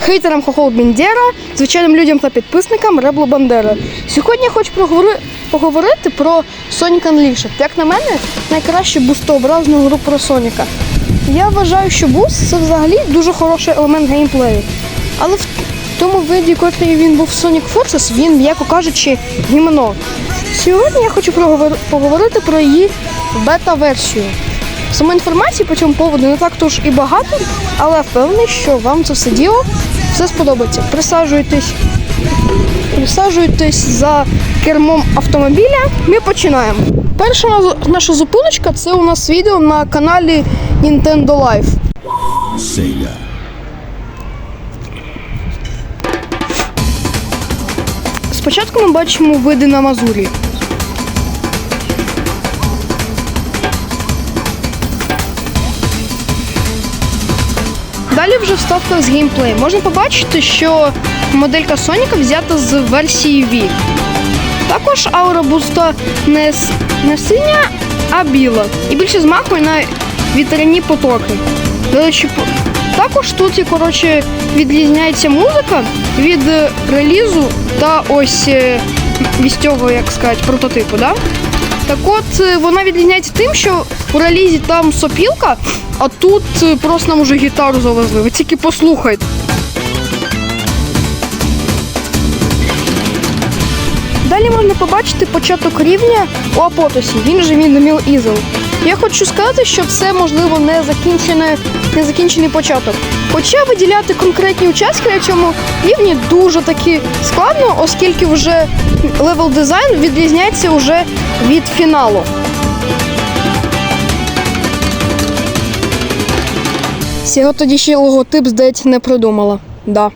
хейтерам Хохол Бендера, звичайним людям та підписникам Ребло Бандера. Сьогодні я хочу поговорити про Sonic Unleashed. Як на мене, найкращу бустообразну гру про Соніка. Я вважаю, що буст це взагалі дуже хороший елемент геймплею. Але в тому виді, котрий він був в Sonic Forces, він, м'яко кажучи, гімно. Сьогодні я хочу поговорити про її бета-версію. Саме інформації по цьому поводу не так то ж і багато, але впевнений, що вам це все діло все сподобається. Присаджуйтесь, присаджуйтесь за кермом автомобіля. Ми починаємо. Перша наша зупиночка це у нас відео на каналі Nintendo Live. Sega. Спочатку ми бачимо види на Мазурі. Далі вже вставка з геймплею. Можна побачити, що моделька Соніка взята з версії Wii. Також аура буста не, не синя, а біла. І більше змахує на вітряні потоки. До речі, також тут коротше, відрізняється музика від е, релізу та ось е, цього, як сказати, прототипу. Да? Так от е, вона відрізняється тим, що у релізі там сопілка, а тут е, просто нам уже гітару завезли. Ви тільки послухайте. Далі можна побачити початок рівня у Апотосі, він же Віндоміл Ізел. Я хочу сказати, що це можливо не закінчене, не закінчений початок. Хоча виділяти конкретні участки на цьому рівні дуже таки складно, оскільки вже левел дизайн відрізняється вже від фіналу. Сього тоді ще логотип, здається, не придумала. Да.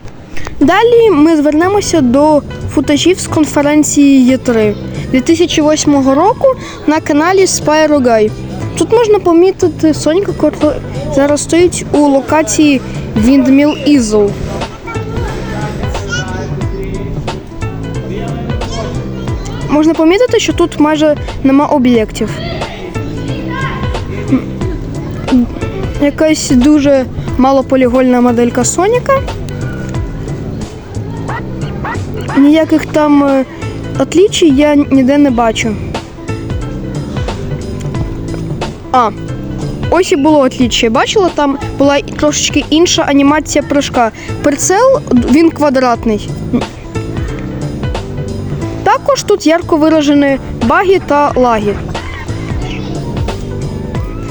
Далі ми звернемося до футажів з конференції Є3 2008 року на каналі Spyro Guy. Тут можна помітити Соніка, який зараз стоїть у локації Windmill Easel. Можна помітити, що тут майже нема об'єктів. Якась дуже малополігольна моделька Соніка. Ніяких там е, отлічій я ніде не бачу. А, ось і було отліччя. Бачила, там була трошечки інша анімація прыжка. Прицел він квадратний. Також тут ярко виражені баги та лаги.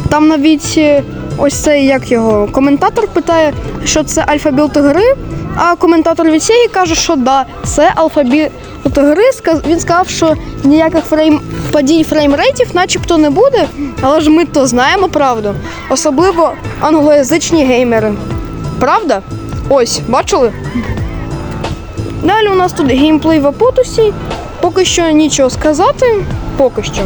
Там навіть е, ось цей як його коментатор питає, що це альфабіт гри, а коментатор від цієї каже, що да, це алфабіт гри. Він сказав, що ніяких фрейм падінь фреймрейтів начебто не буде, але ж ми то знаємо правду. Особливо англоязичні геймери. Правда? Ось, бачили? Далі у нас тут геймплей в Апотусі. Поки що нічого сказати. Поки що.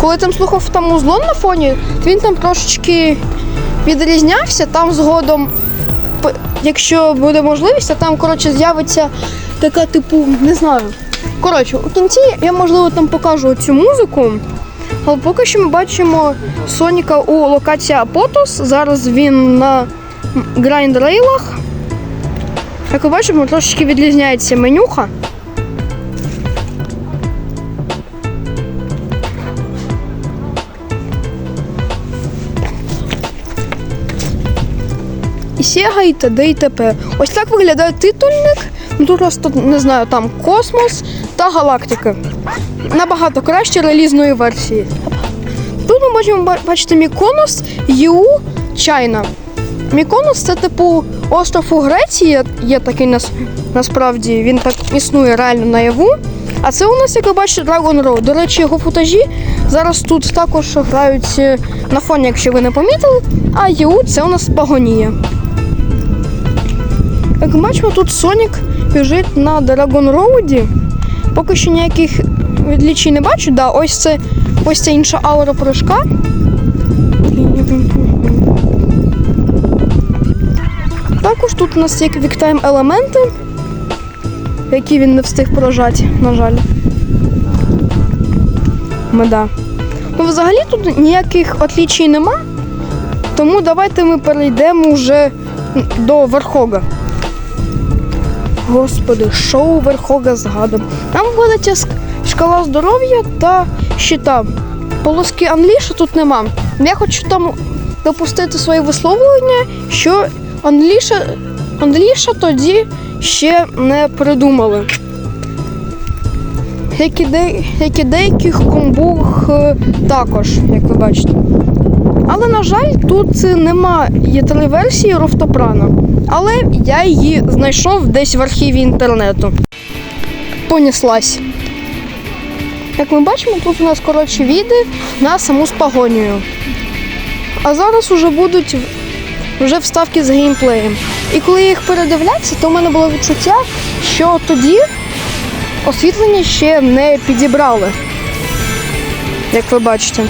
Коли там слухав там узлон на фоні, він там трошечки відрізнявся. Там згодом, якщо буде можливість, то там коротше з'явиться така типу, не знаю. Коротше, у кінці я можливо там покажу цю музику. Але поки що ми бачимо Соніка у локації Апотос. Зараз він на грайндрейлах. Як ви бачимо, трошечки відрізняється менюха. Sega, і т.д. і т.п. Ось так виглядає титульник. Ну тут просто не знаю, там космос та галактика. Набагато краще релізної версії. Тут ми можемо бачити Міконос ЮУ Чайна. Міконос це типу остров у Греції, є такий нас, насправді, він так існує реально наяву. А це у нас, як ви бачите, Dragon Road. До речі, його футажі зараз тут також грають на фоні, якщо ви не помітили. А ЮУ це у нас пагонія. Як бачимо, тут Сонік біжить на Dragon Road. Поки що ніяких відлічень не бачу. Да, ось це ось ця інша аура прыжка. Також тут у нас є квіктайм елементи, які він не встиг прожати, на жаль. Меда. Ну, взагалі тут ніяких отлічій нема. Тому давайте ми перейдемо вже до Верхога. Господи, шоу Верхога згадом. Нам видаться ск- шкала здоров'я та щита. Полоски Анліша тут нема. Я хочу там допустити своє висловлення, що Анліша, Анліша тоді ще не придумали. Як і, де, як і деяких комбух е, також, як ви бачите. Але, на жаль, тут е, нема є Рофтопрана. Але я її знайшов десь в архіві інтернету. Поніслась. Як ми бачимо, тут у нас коротші віди на саму спагонію. А зараз уже будуть вже вставки з геймплеєм. І коли я їх передивлявся, то в мене було відчуття, що тоді освітлення ще не підібрали. Як ви бачите.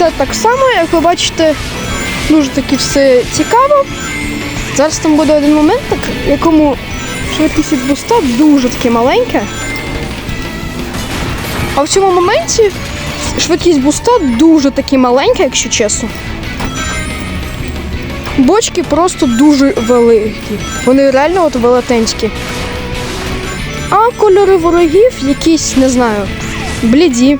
Все так само, як ви бачите, дуже таки все цікаво. Зараз там буде один момент, так, якому швидкість від буста дуже таки маленька. А в цьому моменті швидкість буста дуже таки маленька, якщо чесно. Бочки просто дуже великі. Вони реально от велетенські. А кольори ворогів якісь, не знаю, бліді.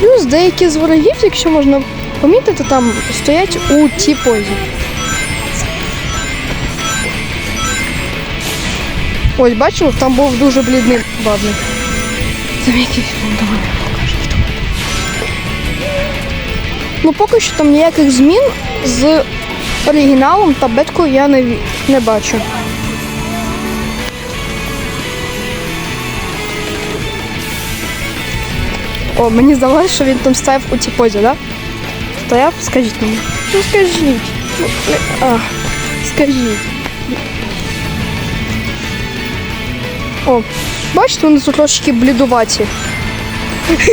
Плюс деякі з ворогів, якщо можна помітити, там стоять у тій позі. Ось бачив, там був дуже блідний бабник. Там якийсь давай покажу. Ну поки що там ніяких змін з оригіналом та беткою я не, не бачу. О, мені здалося, що він там стояв у цій позі, да? Стояв? Скажіть мені. Ну скажіть. Ну, а, скажіть. О, бачите, вони тут трошки блідуваті.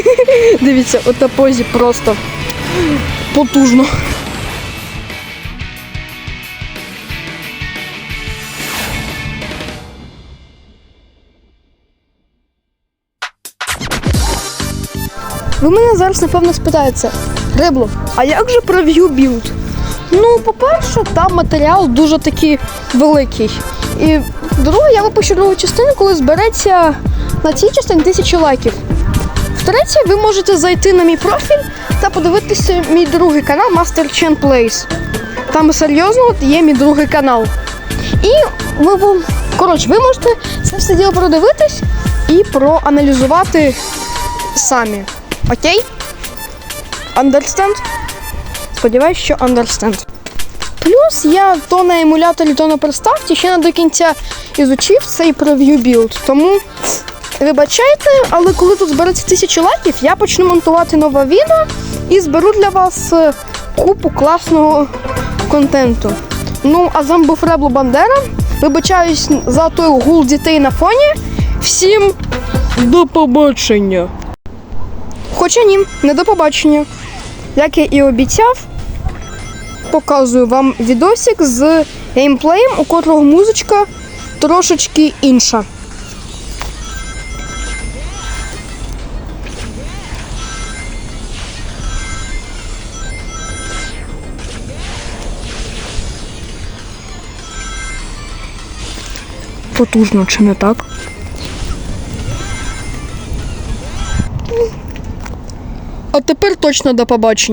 Дивіться, от на позі просто потужно. Ви мене зараз напевно спитаєте, Ребло, а як же про view? Ну, по-перше, там матеріал дуже такий великий. І друге, я випущу другу частину, коли збереться на цій частині тисячі лайків. Втретє, ви можете зайти на мій профіль та подивитися мій другий канал Master Chain Plays. Там серйозно є мій другий канал. І ви- коротше, ви можете це все діло продивитись і проаналізувати самі. Окей? Understand? Сподіваюсь, що understand. Плюс я то на емуляторі, то на приставці ще не до кінця ізучив цей прев'ю білд. Тому вибачайте, але коли тут збереться тисячі лайків, я почну монтувати нове відео і зберу для вас е, купу класного контенту. Ну, а з вами Ребло Бандера. Вибачаюсь за той гул дітей на фоні. Всім до побачення. Хоча ні, не до побачення. Як я і обіцяв, показую вам відосик з геймплеєм, у котрого музичка трошечки інша. Потужно, чи не так? А тепер точно до побачення.